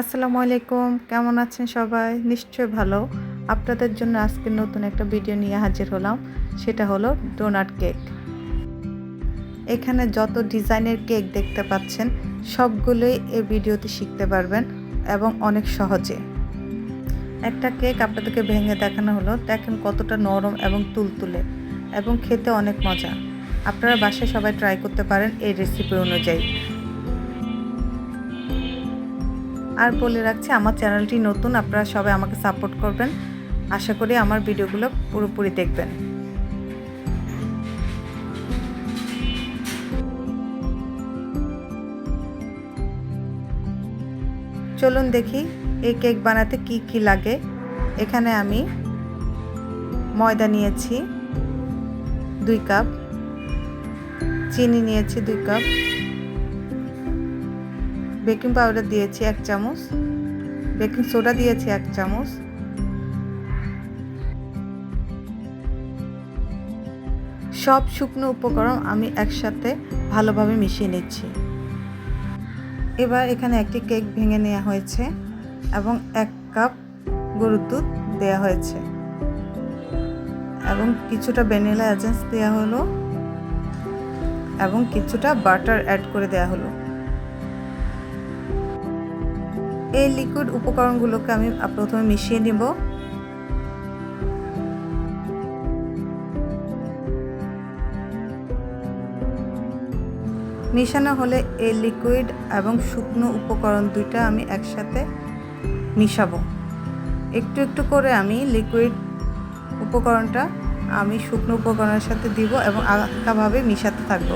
আসসালামু আলাইকুম, কেমন আছেন সবাই? নিশ্চয়ই ভালো। আপনাদের জন্য আজকে নতুন একটা ভিডিও নিয়ে হাজির হলাম, সেটা হলো ডোনাট কেক। এখানে যত ডিজাইনের কেক দেখতে পাচ্ছেন, সবগুলোই এই ভিডিওতে শিখতে পারবেন এবং অনেক সহজে। একটা কেক আপনাদেরকে ভেঙে দেখানো হলো, দেখেন কতটা নরম এবং তুলতুলে এবং খেতে অনেক মজা। আপনারা বাসায় সবাই ট্রাই করতে পারেন এই রেসিপি অনুযায়ী। আর বলে রাখছি, আমার চ্যানেলটি নতুন, আপনারা সবাই আমাকে সাপোর্ট করবেন। আশা করি আমার ভিডিওগুলো পুরোপুরি দেখবেন। চলুন দেখি, এই কেক বানাতে কি কি লাগে। এখানে আমি ময়দা নিয়েছি, দুই কাপ। চিনি নিয়েছি, দুই কাপ। বেকিং পাউডার দিয়েছি এক চামচ। বেকিং সোডা দিয়েছি এক চামচ। সব শুকনো উপকরণ আমি একসাথে ভালোভাবে মিশিয়ে নিচ্ছি। এবার এখানে একটি কেক ভেঙে নেওয়া হয়েছে এবং এক কাপ গরুর দুধ দেওয়া হয়েছে। এবং কিছুটা ভ্যানিলা এজেন্স দেওয়া হলো এবং কিছুটা বাটার অ্যাড করে দেওয়া হলো। এই লিকুইড উপকরণগুলোকে আমি প্রথমে মিশিয়ে নিব। মিশানো হলে এই লিকুইড এবং শুকনো উপকরণ দুইটা আমি একসাথে মিশাবো। একটু একটু করে আমি লিকুইড উপকরণটা আমি শুকনো উপকরণের সাথে দিব এবং আলাদাভাবে মিশাতে থাকব।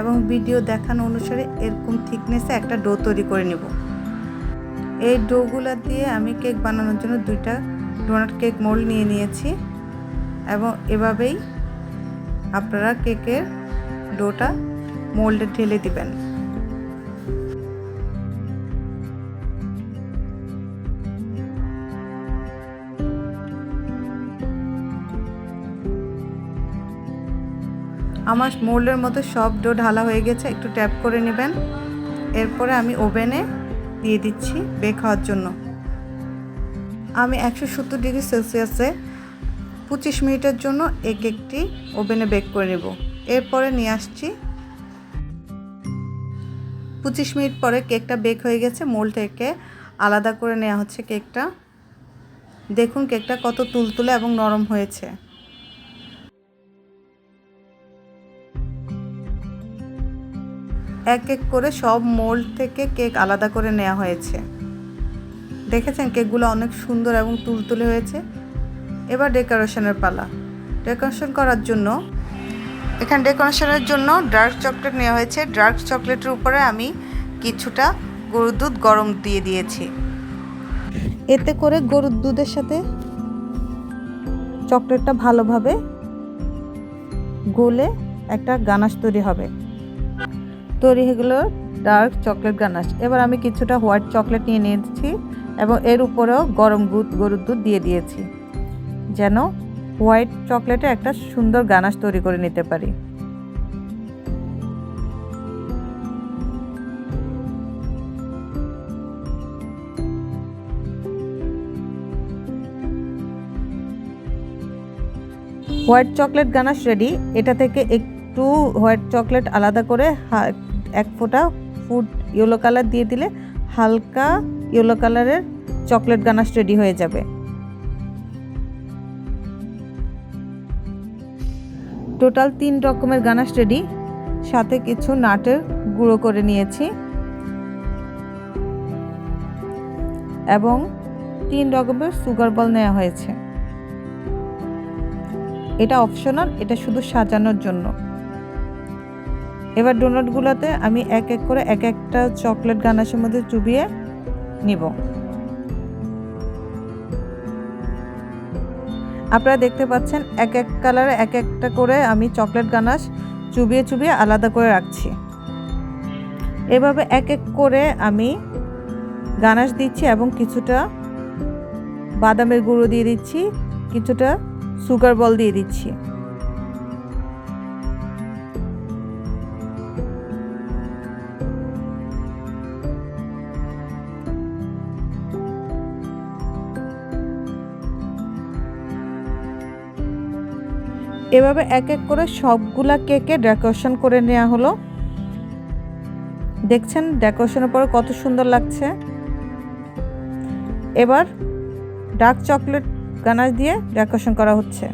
এবং ভিডিও দেখানো অনুসারে এরকম থিকনেসে একটা ডো তৈরি করে নেব। এই ডোগুলো দিয়ে আমি কেক বানানোর জন্য দুইটা ডোনাট কেক মোল্ড নিয়ে নিয়েছি এবং এভাবেই আপনারা কেকের ডোটা মোল্ডে ঢেলে দিবেন। আমার মোল্ডের মতো সব ডো ঢালা হয়ে গেছে, একটু ট্যাপ করে নেবেন। এরপরে আমি ওভেনে দিয়ে দিচ্ছি বেক হওয়ার জন্য। আমি একশো সত্তর ডিগ্রি সেলসিয়াসে পঁচিশ মিনিটের জন্য এই কেকটি ওভেনে বেক করে নেব। এরপরে নিয়ে আসছি। পঁচিশ মিনিট পরে কেকটা বেক হয়ে গেছে, মোল থেকে আলাদা করে নেওয়া হচ্ছে কেকটা। দেখুন কেকটা কত তুলতুলে এবং নরম হয়েছে। এক এক করে সব মোল্ড থেকে কেক আলাদা করে নেওয়া হয়েছে। দেখেছেন কেকগুলো অনেক সুন্দর এবং তুলতুলে হয়েছে। এবার ডেকোরেশনের পালা। ডেকোরেশন করার জন্য, এখানে ডেকোরেশনের জন্য ডার্ক চকলেট নেওয়া হয়েছে। ডার্ক চকলেটের উপরে আমি কিছুটা গরুর দুধ গরম দিয়ে দিয়েছি। এতে করে গরুর দুধের সাথে চকলেটটা ভালোভাবে গলে একটা গানাশ তৈরি হবে। তৈরি হয়ে ডার্ক চকলেট গানাশ। এবার আমি কিছুটা হোয়াইট চকলেট নিয়ে নিয়েছি এবং এর উপরেও গরম দুধ, গরুর দুধ দিয়ে দিয়েছি, যেন হোয়াইট চকলেটে একটা সুন্দর গানাশ তৈরি করে নিতে পারি। White chocolate ganache ready. এটা থেকে একটু হোয়াইট চকলেট আলাদা করে এক ফোঁটা ফুড ইয়েলো কালার দিয়ে দিলে হালকা ইয়েলো কালারের চকলেট গানাশ রেডি হয়ে যাবে। টোটাল তিন রকমের গানাশ রেডি, সাথে কিছু নাটের গুঁড়ো করে নিয়েছি। এবং তিন রকমের সুগার বল নেওয়া হয়েছে। এটা অপশনাল, এটা শুধু সাজানোর জন্য। এবার ডোনাটগুলোতে আমি এক এক করে এক একটা চকলেট গানাশের মধ্যে চুবিয়ে নিব। আপনারা দেখতে পাচ্ছেন এক এক কালারে এক একটা করে আমি চকলেট গানাশ চুবিয়ে চুবিয়ে আলাদা করে রাখছি। এভাবে এক এক করে আমি গানাশ দিচ্ছি এবং কিছুটা বাদামের গুঁড়ো দিয়ে দিচ্ছি, কিছুটা সুগার বল দিয়ে দিচ্ছি। এভাবে এক এক করে সবগুলা কেকে ডেকোরেশন করে নেওয়া হলো। দেখছেন ডেকোরেশনের পরে কত সুন্দর লাগছে। এবার ডার্ক চকলেট গানাশ দিয়ে ডেকোরেশন করা হচ্ছে।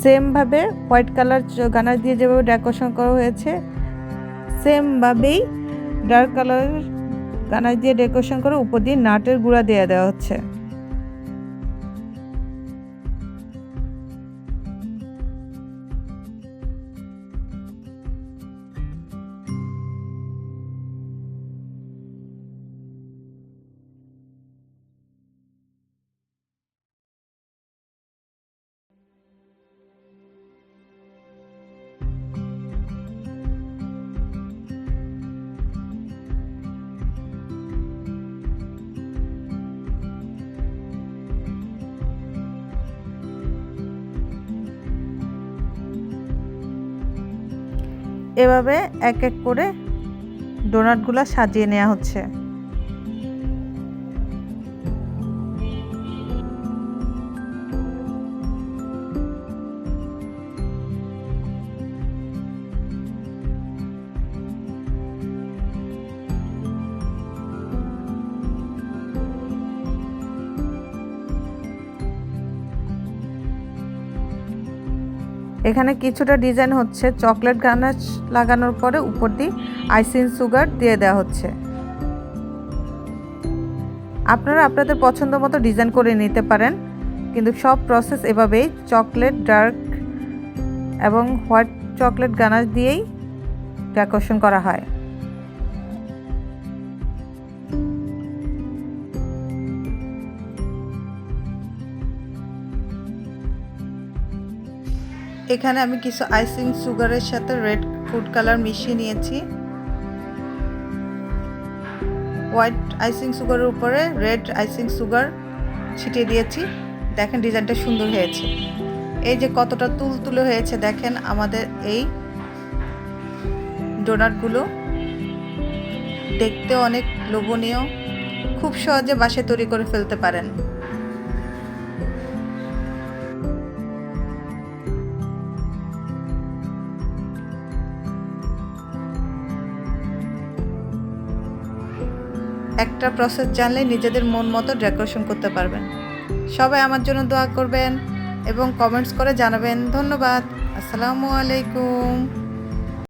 সেমভাবে হোয়াইট কালার গানাশ দিয়ে যেভাবে ডেকোরেশন করা হয়েছে সেমভাবেই ডার্ক কালারের গানাশ দিয়ে ডেকোরেশন করে উপর দিয়ে নাটের গুঁড়া দিয়ে দেওয়া হচ্ছে। এভাবে এক এক করে ডোনাটগুলো সাজিয়ে নেওয়া হচ্ছে। এখানে কিছুটা ডিজাইন হচ্ছে। চকলেট গানাশ লাগানোর পরে উপর দিয়ে আইসিং সুগার দিয়ে দেওয়া হচ্ছে। আপনারা আপনাদের পছন্দ মতো ডিজাইন করে নিতে পারেন, কিন্তু সব প্রসেস এভাবেই চকলেট ডার্ক এবং হোয়াইট চকলেট গানাশ দিয়েই ডেকোরেশন করা হয়। এখানে আমি কিছু আইসিং সুগারের সাথে রেড ফুড কালার মিশিয়ে নিয়েছি। হোয়াইট আইসিং সুগারের উপরে রেড আইসিং সুগার ছিটিয়ে দিয়েছি। দেখেন ডিজাইনটা সুন্দর হয়েছে। এই যে কতটা তুল তুলে হয়েছে, দেখেন আমাদের এই ডোনাটগুলো দেখতে অনেক লোভনীয়। খুব সহজে বাসে তৈরি করে ফেলতে পারেন। একটা প্রসেস জানলে নিজেদের মন মতো ডেকোরেশন করতে পারবেন। সবাই আমার জন্য দোয়া করবেন এবং কমেন্টস করে জানাবেন। ধন্যবাদ। আসসালামু আলাইকুম।